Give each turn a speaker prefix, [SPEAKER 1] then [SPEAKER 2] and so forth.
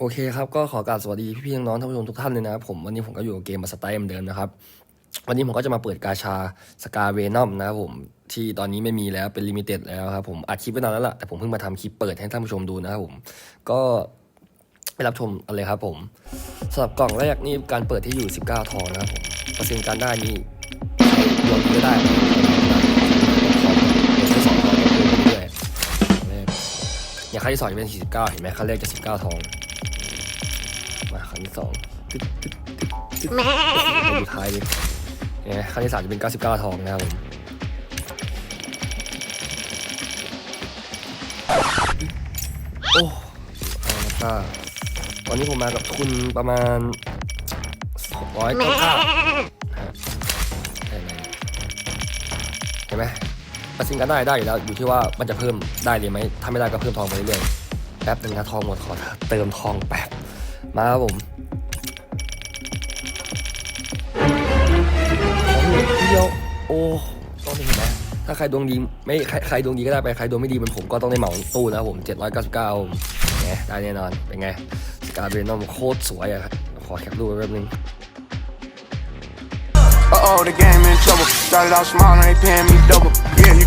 [SPEAKER 1] โอเคครับก็ขอกราบสวัสดีพี่ๆน้องๆท่านผู้ชมทุกท่านเลยนะครับผมวันนี้ผมก็อยู่กับเกมมาสไตล์เหมือนเดิมนะครับวันนี้ผมก็จะมาเปิดกาชาสกาเวนอมนะครับผมที่ตอนนี้ไม่มีแล้วเป็นลิมิเต็ดแล้วครับผมอัดคลิปไว้นานแล้วล่ะแต่ผมเพิ่งมาทำคลิปเปิดให้ท่านผู้ชมดูนะครับผมก็ไปรับชมกันเลยครับผมสำหรับกล่องแรกนี่การเปิดที่อยู่ 19 ทองนะครับผมเปอร์เซ็นต์การได้นี่รวมก็ได้ทองเป็นสองทองก็คือเรื่อยๆอย่างขั้นที่สองจะเป็น49เห็นไหมขั้นแรกจะ 19 ทอง นที่สองตึ๊ดตึ๊ดตึ๊ดตึ๊ดอยู่ท้ายเลยเนี่ยขั้นที่สามจะเป็น 99 ทองนะครับผมโอ้เอาละก็วันนี้ผมมากับทุนประมาณ699นะฮะเห็นไหมเห็นไหมตัดสินกันได้ได้อยู่แล้วอยู่ที่ว่ามันจะเพิ่มได้หรือไม่ถ้าไม่ได้ก็เพิ่มทองไปเรื่อยๆแป๊บหนึ่งนะทองหมดขอเติมทองแป๊บมาครับผม อ้ต้องเห็นไหมถ้าใครดวงดีไม่ใครใครดวงดีก็ได้ไปใครดวงไม่ดีเป็นผมก็ต้องได้เหมาตู้นะผม 799ผมไงได้แน่นอน เป็นไงสกาเบนอมโคตรสวยอะขอแคปรูปไว้แป๊บนึง
[SPEAKER 2] Uh oh, the game in trouble. Started out small, now they paying me double. Yeah, you